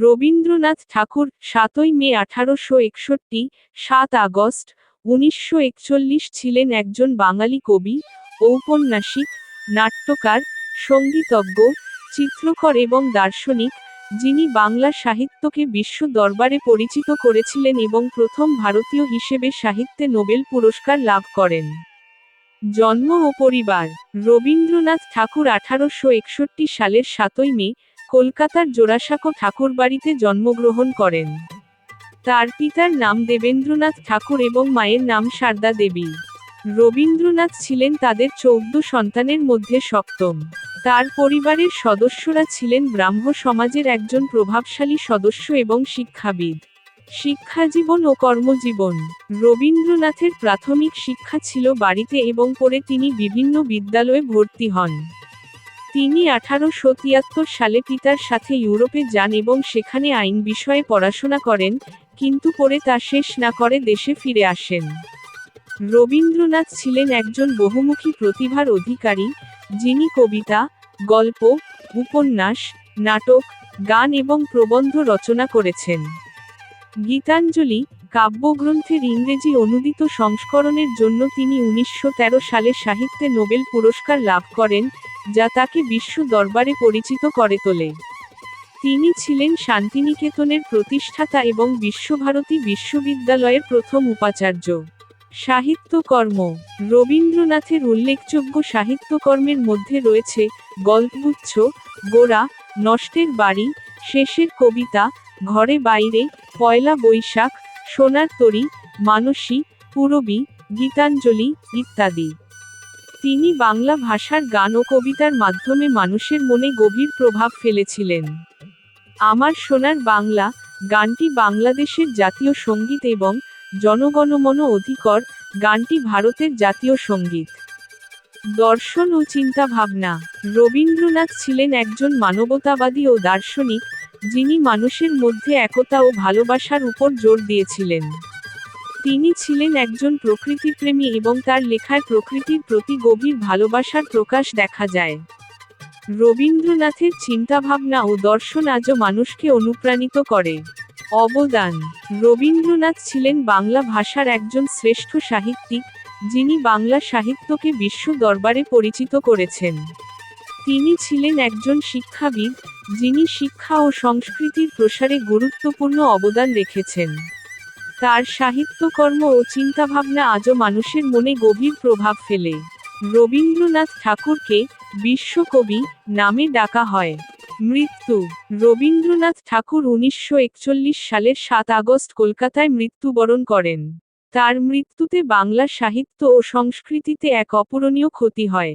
রবীন্দ্রনাথ ঠাকুর সাতই মে আঠারোশো একষট্টি, সাত আগস্ট, উনিশশো একচল্লিশ ছিলেন একজন বাঙালি কবি, ঔপন্যাসিক, নাট্যকার, সঙ্গীতজ্ঞ, চিত্রকর এবং দার্শনিক, যিনি বাংলা সাহিত্যকে বিশ্ব দরবারে পরিচিত করেছিলেন এবং প্রথম ভারতীয় হিসেবে সাহিত্যে নোবেল পুরস্কার লাভ করেন। জন্ম ও পরিবার, রবীন্দ্রনাথ ঠাকুর আঠারোশো একষট্টি সালের সাতই মে কলকাতার জোড়াসাঁকো ঠাকুরবাড়িতে জন্মগ্রহণ করেন। তার পিতার নাম দেবেন্দ্রনাথ ঠাকুর এবং মায়ের নাম সারদা দেবী। রবীন্দ্রনাথ ছিলেন তাদের চৌদ্দ সন্তানের মধ্যে সপ্তম। তার পরিবারের সদস্যরা ছিলেন ব্রাহ্ম সমাজের একজন প্রভাবশালী সদস্য এবং শিক্ষাবিদ। শিক্ষাজীবন ও কর্মজীবন। রবীন্দ্রনাথের প্রাথমিক শিক্ষা ছিল বাড়িতে এবং পরে তিনি বিভিন্ন বিদ্যালয়ে ভর্তি হন। তিনি আঠারোশো তিয়াত্তর সালে পিতার সাথে ইউরোপে যান এবং সেখানে আইন বিষয়ে পড়াশোনা করেন, কিন্তু পরে তা শেষ না করে দেশে ফিরে আসেন। রবীন্দ্রনাথ ছিলেন একজন বহুমুখী প্রতিভার অধিকারী, যিনি কবিতা, গল্প, উপন্যাস, নাটক, গান এবং প্রবন্ধ রচনা করেছেন। গীতাঞ্জলি, কাব্যগ্রন্থের ইংরেজি অনুদিত সংস্করণের জন্য তিনি উনিশশো তেরো সালে সাহিত্যে নোবেল পুরস্কার লাভ করেন যা তাকে বিশ্ব দরবারে পরিচিত করে তোলে। তিনি ছিলেন শান্তিনিকেতনের প্রতিষ্ঠাতা এবং বিশ্বভারতী বিশ্ববিদ্যালয়ের প্রথম উপাচার্য। সাহিত্যকর্ম। রবীন্দ্রনাথের উল্লেখযোগ্য সাহিত্যকর্মের মধ্যে রয়েছে গল্পগুচ্ছ, গোড়া, নষ্টের বাড়ি, শেষের কবিতা, ঘরে বাইরে, পয়লা বৈশাখ, সোনার তরী, মানসী, পুরবী, গীতাঞ্জলি ইত্যাদি। তিনি বাংলা ভাষার গান ও কবিতার মাধ্যমে মানুষের মনে গভীর প্রভাব ফেলেছিলেন। আমার সোনার বাংলা, গানটি বাংলাদেশের জাতীয় সংগীত এবং জনগণমন অধিকর, গানটি ভারতের জাতীয় সংগীত। দর্শন ও চিন্তাভাবনা। রবীন্দ্রনাথ ছিলেন একজন মানবতাবাদী ও দার্শনিক, যিনি মানুষের মধ্যে একতা ও ভালোবাসার উপর জোর দিয়েছিলেন। তিনি ছিলেন একজন প্রকৃতিপ্রেমী এবং তার লেখায় প্রকৃতির প্রতি গভীর ভালোবাসার প্রকাশ দেখা যায়। রবীন্দ্রনাথের চিন্তাভাবনা ও দর্শন আজও মানুষকে অনুপ্রাণিত করে। অবদান, রবীন্দ্রনাথ ছিলেন বাংলা ভাষার একজন শ্রেষ্ঠ সাহিত্যিক, যিনি বাংলা সাহিত্যকে বিশ্ব দরবারে পরিচিত করেছেন। তিনি ছিলেন একজন শিক্ষাবিদ, যিনি শিক্ষা ও সংস্কৃতির প্রসারে গুরুত্বপূর্ণ অবদান রেখেছেন। তার সাহিত্যকর্ম ও চিন্তাভাবনা আজও মানুষের মনে গভীর প্রভাব ফেলে। রবীন্দ্রনাথ ঠাকুরকে বিশ্বকবি নামে ডাকা হয়। মৃত্যু। রবীন্দ্রনাথ ঠাকুর উনিশশো একচল্লিশ সালের সাত আগস্ট কলকাতায় মৃত্যুবরণ করেন। তার মৃত্যুতে বাংলা সাহিত্য ও সংস্কৃতিতে এক অপূরণীয় ক্ষতি হয়।